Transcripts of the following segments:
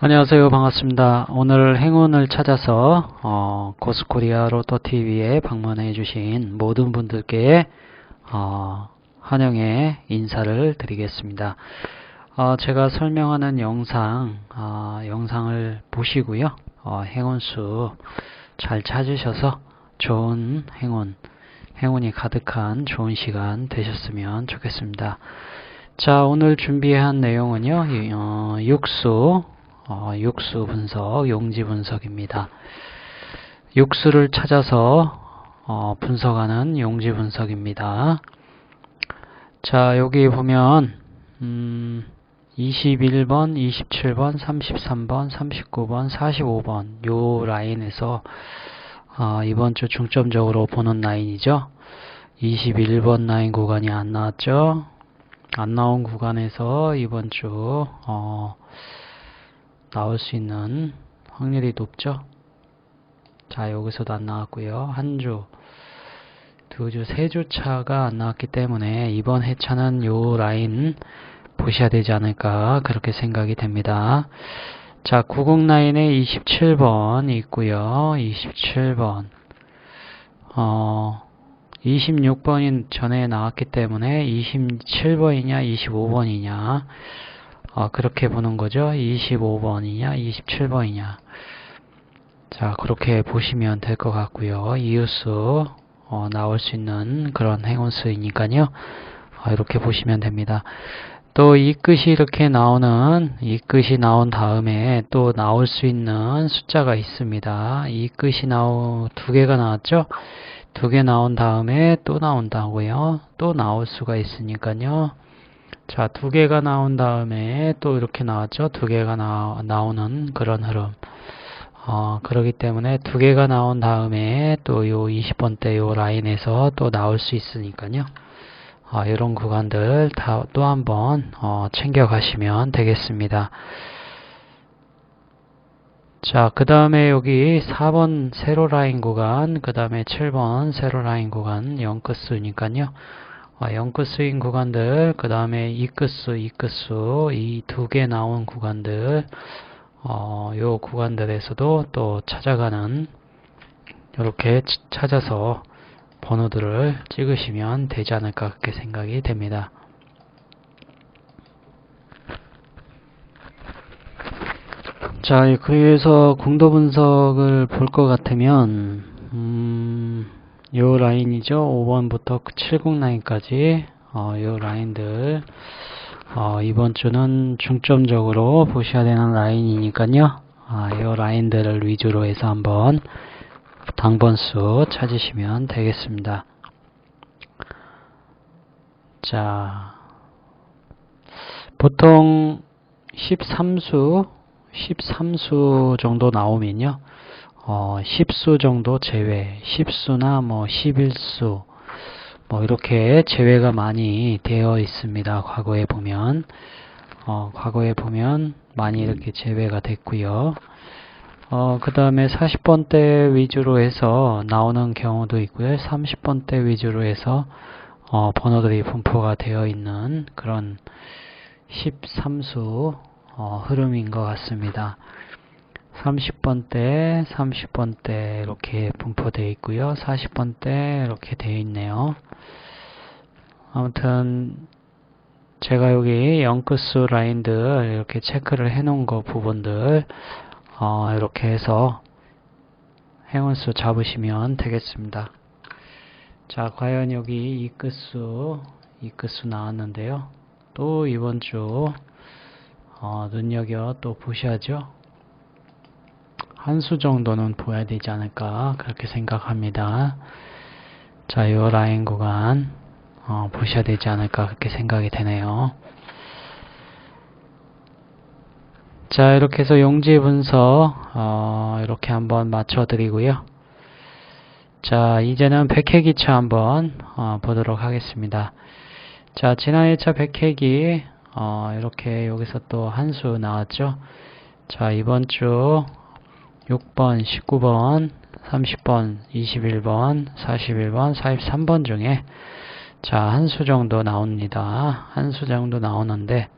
안녕하세요. 반갑습니다. 오늘 행운을 찾아서 어, 고스코리아 로또TV에 방문해 주신 모든 분들께 어, 환영의 인사를 드리겠습니다. 어, 제가 설명하는 영상, 어, 영상을 보시고요. 어, 행운수 잘 찾으셔서 좋은 행운, 행운이 가득한 좋은 시간 되셨으면 좋겠습니다. 자, 오늘 준비한 내용은요, 어, 육수, 어, 육수 분석, 용지 분석입니다. 육수를 찾아서 어, 분석하는 용지 분석입니다. 자, 여기 보면 음, 21번, 27번, 33번, 39번, 45번 요 라인에서 어, 이번 주 중점적으로 보는 라인이죠. 21번 라인 구간이 안 나왔죠. 안 나온 구간에서 이번 주 어, 나올 수 있는 확률이 높죠. 자, 여기서도 안 나왔고요. 한 주, 두 주, 세 주 차가 안 나왔기 때문에 이번 회차는 요 라인 보셔야 되지 않을까 그렇게 생각이 됩니다. 자, 90 라인에 27번 있고요. 27번. 어, 26번이 전에 나왔기 때문에 27번이냐 25번이냐 어, 그렇게 보는 거죠. 25번이냐 27번이냐 자 그렇게 보시면 될 것 같고요. 이웃수 어, 나올 수 있는 그런 행운수이니까요. 어, 이렇게 보시면 됩니다. 또 이 끝이 이렇게 나오는 이 끝이 나온 다음에 또 나올 수 있는 숫자가 있습니다. 이 끝이 나오 두 개가 나왔죠. 두 개 나온 다음에 또 나온다고요. 또 나올 수가 있으니까요. 자, 두 개가 나온 다음에 또 이렇게 나왔죠. 두 개가 나, 나오는 그런 흐름. 어, 그러기 때문에 두 개가 나온 다음에 또 요 20번대 요 라인에서 또 나올 수 있으니까요. 어, 이런 구간들 다 또 한번 어, 챙겨 가시면 되겠습니다. 자, 그 다음에 여기 4번 세로 라인 구간, 그 다음에 7번 세로 라인 구간 0끝수니까요. 어, 0끝수인 구간들, 그 다음에 2끝수, 2끝수, 이 두 개 나온 구간들, 어, 요 구간들에서도 또 찾아가는, 이렇게 찾아서 번호들을 찍으시면 되지 않을까 그렇게 생각이 됩니다. 자, 그래서 공도 분석을 볼 것 같으면, 음, 요 라인이죠. 5번부터 70 라인까지, 어, 요 라인들, 어, 이번 주는 중점적으로 보셔야 되는 라인이니까요. 아, 요 라인들을 위주로 해서 한번 당번수 찾으시면 되겠습니다. 자, 보통 13수, 13수 정도 나오면요. 어, 10수 정도 제외, 10수나 뭐 11수, 뭐 이렇게 제외가 많이 되어 있습니다. 과거에 보면, 어, 과거에 보면 많이 이렇게 제외가 됐고요. 어, 그 다음에 40번대 위주로 해서 나오는 경우도 있고요. 30번대 위주로 해서 어, 번호들이 분포가 되어 있는 그런 13수 어, 흐름인 것 같습니다. 30번대, 30번대 이렇게 분포되어 있고요. 40번대 이렇게 되어 있네요. 아무튼 제가 여기 영끝수 라인들 이렇게 체크를 해 놓은 거 부분들 어, 이렇게 해서 행운수 잡으시면 되겠습니다. 자, 과연 여기 이 끝수, 이 끝수 나왔는데요. 또 이번 주 어, 눈여겨 또 보셔야죠. 한 수 정도는 보야 되지 않을까 그렇게 생각합니다. 자, 이 라인 구간 어, 보셔야 되지 않을까 그렇게 생각이 되네요. 자 이렇게 해서 용지 분석 어, 이렇게 한번 맞춰 드리고요 자 이제는 백회기차 한번 어, 보도록 하겠습니다 자 지난 1차 백회기 어, 이렇게 여기서 또 한 수 나왔죠 자 이번 주 6번 19번 30번 21번 41번 43번 중에 자 한 수 정도 나옵니다 한 수 정도 나오는데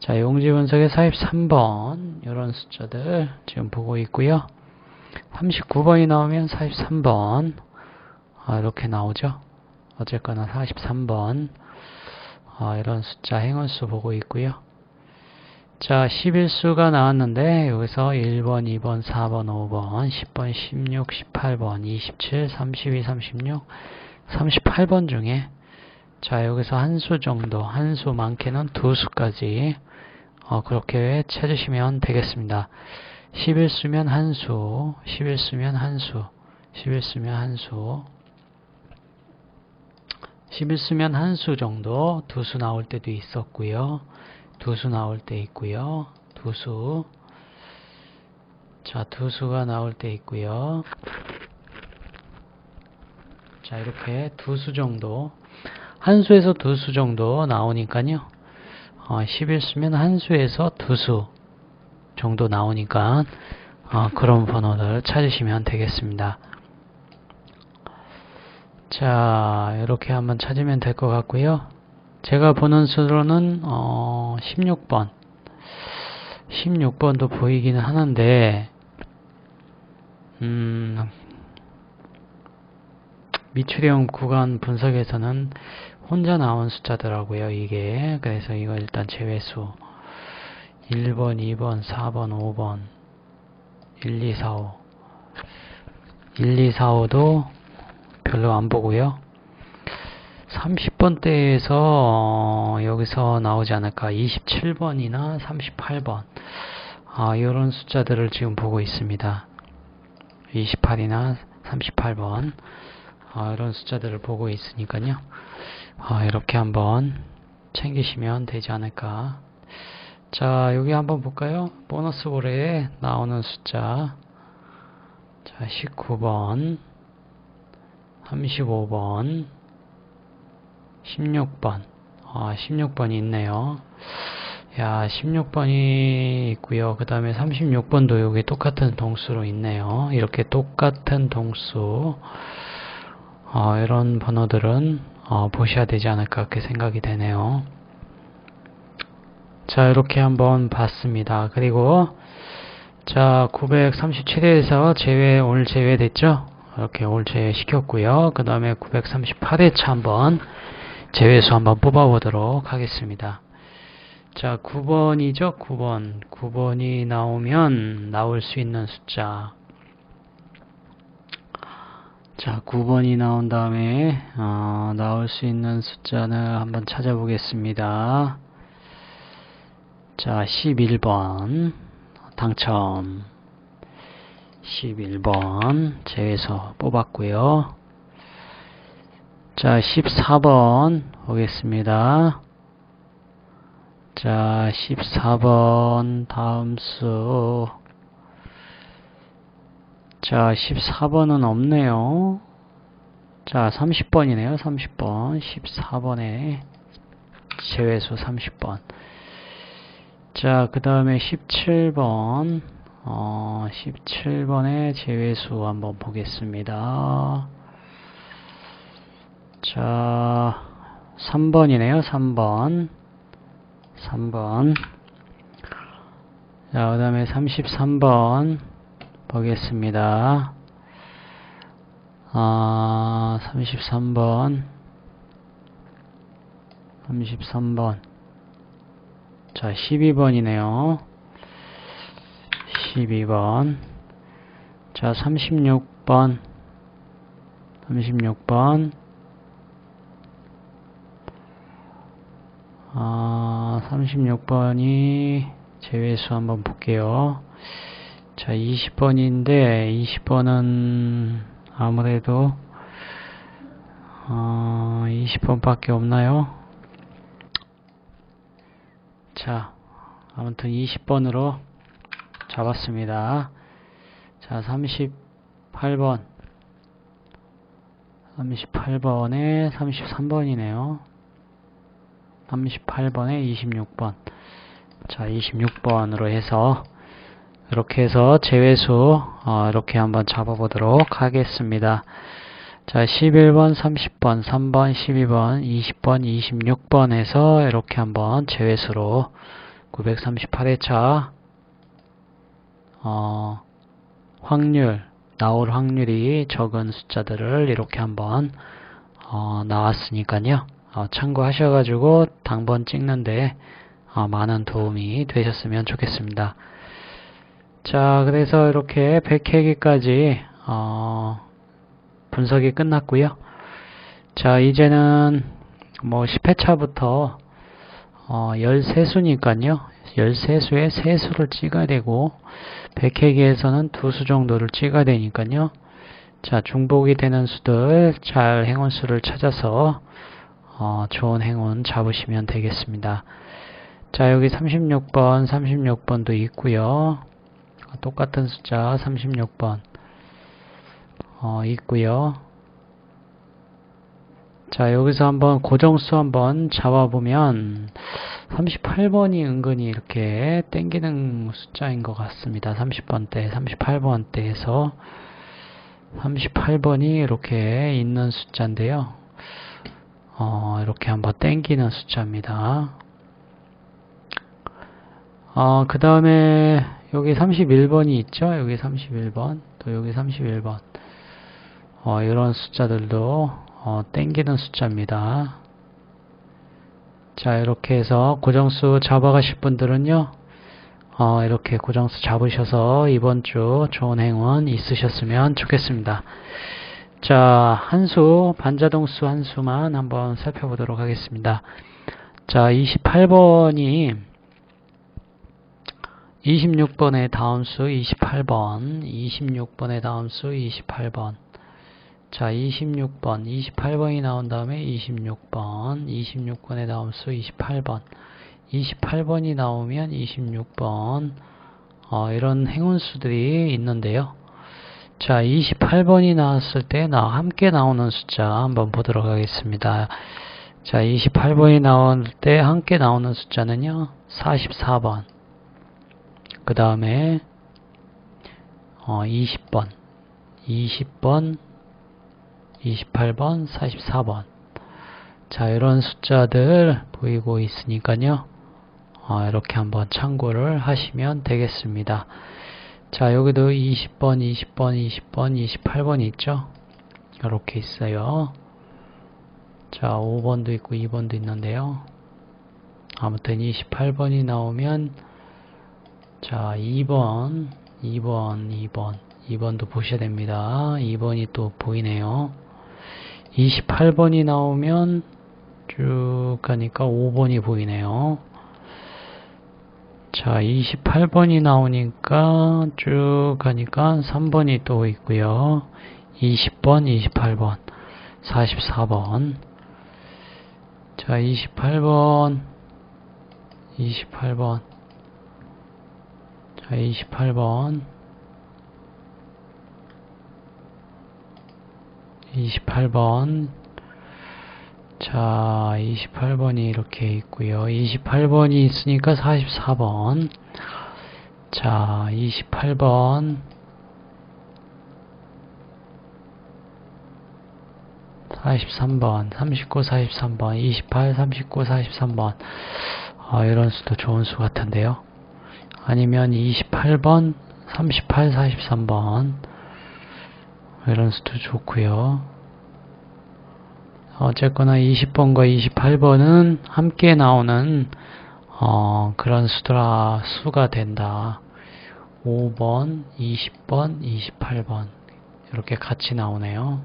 자, 용지 분석의 43번 이런 숫자들 지금 보고 있고요. 39번이 나오면 43번 아, 이렇게 나오죠. 어쨌거나 43번 아, 이런 숫자 행원수 보고 있고요. 자, 11수가 나왔는데 여기서 1번, 2번, 4번, 5번, 10번, 16, 18번, 27, 32, 36, 38번 중에 자, 여기서 한 수 정도, 한 수 많게는 두 수까지 어, 그렇게 찾으시면 되겠습니다. 11수면 한 수, 11수면 한 수, 11수면 한 수, 11수면 한 수 정도, 두 수 나올 때도 있었고요. 두수 나올 때 있고요. 두 수. 자, 두 수가 나올 때 있고요. 자, 이렇게 두 수 정도, 한 수에서 두 수 정도 나오니까요. 어, 11수면 한 수에서 두 수 정도 나오니까 어, 그런 번호를 찾으시면 되겠습니다. 자, 이렇게 한번 찾으면 될 것 같고요. 제가 보는 수로는 어, 16번 16번도 보이기는 하는데 음, 미추령 구간 분석에서는 혼자 나온 숫자더라고요, 이게. 그래서 이거 일단 제외수. 1번, 2번, 4번, 5번, 1, 2, 4, 5. 1, 2, 4, 5도 별로 안 보고요. 30번대에서 어, 여기서 나오지 않을까. 27번이나 38번. 아, 이런 숫자들을 지금 보고 있습니다. 28이나 38번. 아, 이런 숫자들을 보고 있으니까요. 아, 이렇게 한번 챙기시면 되지 않을까. 자, 여기 한번 볼까요? 보너스 볼에 나오는 숫자. 자, 19번, 35번, 16번. 아, 16번이 있네요. 야, 16번이 있고요. 그 다음에 36번도 여기 똑같은 동수로 있네요. 이렇게 똑같은 동수. 어, 이런 번호들은 어, 보셔야 되지 않을까 그렇게 생각이 되네요. 자 이렇게 한번 봤습니다. 그리고 자 937회에서 제외 오늘 제외됐죠? 이렇게 오늘 제외 시켰고요. 그 다음에 938회차 한번 제외수 한번 뽑아보도록 하겠습니다. 자 9번이죠? 9번 9번이 나오면 나올 수 있는 숫자 자, 9번이 나온 다음에 어, 나올 수 있는 숫자를 한번 찾아보겠습니다. 자, 11번 당첨 11번 제외서 뽑았고요. 자, 14번 보겠습니다. 자, 14번 다음 수 자, 14번은 없네요. 자, 30번이네요. 30번. 14번에 제외수 30번. 자, 그 다음에 17번. 어, 17번에 제외수 한번 보겠습니다. 자, 3번이네요. 3번. 3번. 자, 그 다음에 33번. 보겠습니다. 아, 33번. 33번. 자, 12번이네요. 12번. 자, 36번. 36번. 아, 36번이 제외수 한번 볼게요. 자, 20번인데, 20번은 아무래도, 어, 20번밖에 없나요? 자, 아무튼 20번으로 잡았습니다. 자, 38번. 38번에 33번이네요. 38번에 26번. 자, 26번으로 해서 이렇게 해서 제외수 어, 이렇게 한번 잡아보도록 하겠습니다. 자 11번, 30번, 3번, 12번, 20번, 26번에서 이렇게 한번 제외수로 938회차 어, 확률 나올 확률이 적은 숫자들을 이렇게 한번 어, 나왔으니까요. 어, 참고하셔가지고 당번 찍는데 어, 많은 도움이 되셨으면 좋겠습니다. 자, 그래서 이렇게 100회기까지 어, 분석이 끝났고요. 자, 이제는 뭐 10회차부터 어, 13수니까요. 13수에 3수를 찍어야 되고 100회기에서는 2수 정도를 찍어야 되니까요. 자, 중복이 되는 수들 잘 행운수를 찾아서 어, 좋은 행운 잡으시면 되겠습니다. 자, 여기 36번, 36번도 있고요. 똑같은 숫자 36번 어, 있고요. 자, 여기서 한번 고정수 한번 잡아보면 38번이 은근히 이렇게 땡기는 숫자인 것 같습니다. 30번대, 38번대에서 38번이 이렇게 있는 숫자인데요. 어, 이렇게 한번 땡기는 숫자입니다. 어, 그 다음에 여기 31번이 있죠? 여기 31번, 또 여기 31번. 어, 이런 숫자들도 어, 땡기는 숫자입니다. 자, 이렇게 해서 고정수 잡아가실 분들은요, 어, 이렇게 고정수 잡으셔서 이번 주 좋은 행운 있으셨으면 좋겠습니다. 자, 한 수, 반자동수 한 수만 한번 살펴보도록 하겠습니다. 자, 28번이 26번의 다음 수 28번, 26번의 다음 수 28번. 자, 26번, 28번이 나온 다음에 26번, 26번의 다음 수 28번. 28번이 나오면 26번. 어, 이런 행운수들이 있는데요. 자, 28번이 나왔을 때나 함께 나오는 숫자 한번 보도록 하겠습니다. 자, 28번이 나올 때 함께 나오는 숫자는요. 44번. 그 다음에 어, 20번. 20번, 28번, 44번. 자, 이런 숫자들 보이고 있으니까요. 어, 이렇게 한번 참고를 하시면 되겠습니다. 자, 여기도 20번, 20번, 20번, 28번 있죠? 이렇게 있어요. 자, 5번도 있고 2번도 있는데요. 아무튼 28번이 나오면 자, 2번, 2번, 2번, 2번도 보셔야 됩니다. 2번이 또 보이네요. 28번이 나오면 쭉 가니까 5번이 보이네요. 자, 28번이 나오니까 쭉 가니까 3번이 또 있고요. 20번, 28번, 44번. 자, 28번, 28번. 자, 28번. 28번. 자, 28번이 이렇게 있고요. 28번이 있으니까 44번. 자, 28번. 43번, 39, 43번, 28, 39, 43번. 어, 이런 수도 좋은 수 같은데요. 아니면 28번, 38, 43번. 이런 수도 좋고요. 어쨌거나 20번과 28번은 함께 나오는 어, 그런 수더라 수가 된다. 5번, 20번, 28번 이렇게 같이 나오네요.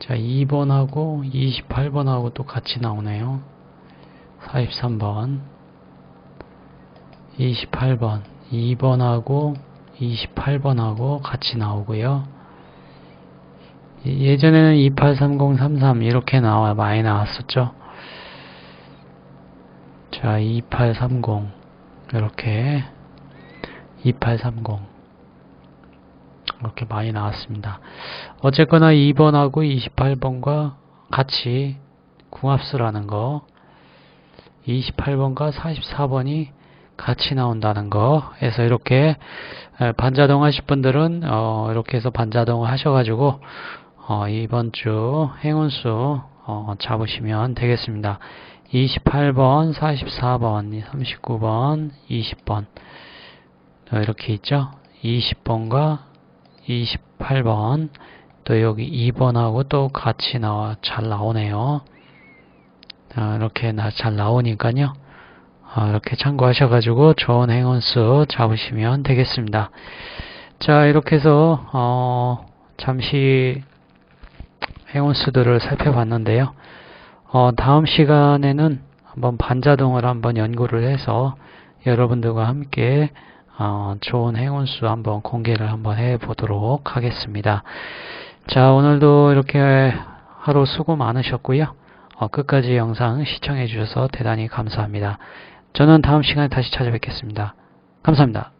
자, 2번하고 28번하고 또 같이 나오네요. 43번, 28번, 2번하고 28번하고 같이 나오고요. 예전에는 283033 이렇게 나와 많이 나왔었죠. 자, 2830 이렇게 2830 이렇게 많이 나왔습니다. 어쨌거나 2번하고 28번과 같이 궁합수라는 거 28번과 44번이 같이 나온다는 거 해서 이렇게 반자동 하실 분들은 어 이렇게 해서 반자동 하셔가지고 어 이번 주 행운수 어, 잡으시면 되겠습니다. 28번, 44번, 39번, 20번 어, 이렇게 있죠. 20번과 28번 또 여기 2번하고 또 같이 나와 잘 나오네요. 아, 이렇게 나, 잘 나오니까요. 아, 이렇게 참고하셔가지고 좋은 행운수 잡으시면 되겠습니다. 자, 이렇게 해서 어, 잠시 행운수들을 살펴봤는데요. 어, 다음 시간에는 한번 반자동을 한번 연구를 해서 여러분들과 함께 어, 좋은 행운수 한번 공개를 한번 해 보도록 하겠습니다. 자, 오늘도 이렇게 하루 수고 많으셨고요. 어, 끝까지 영상 시청해 주셔서 대단히 감사합니다. 저는 다음 시간에 다시 찾아뵙겠습니다. 감사합니다.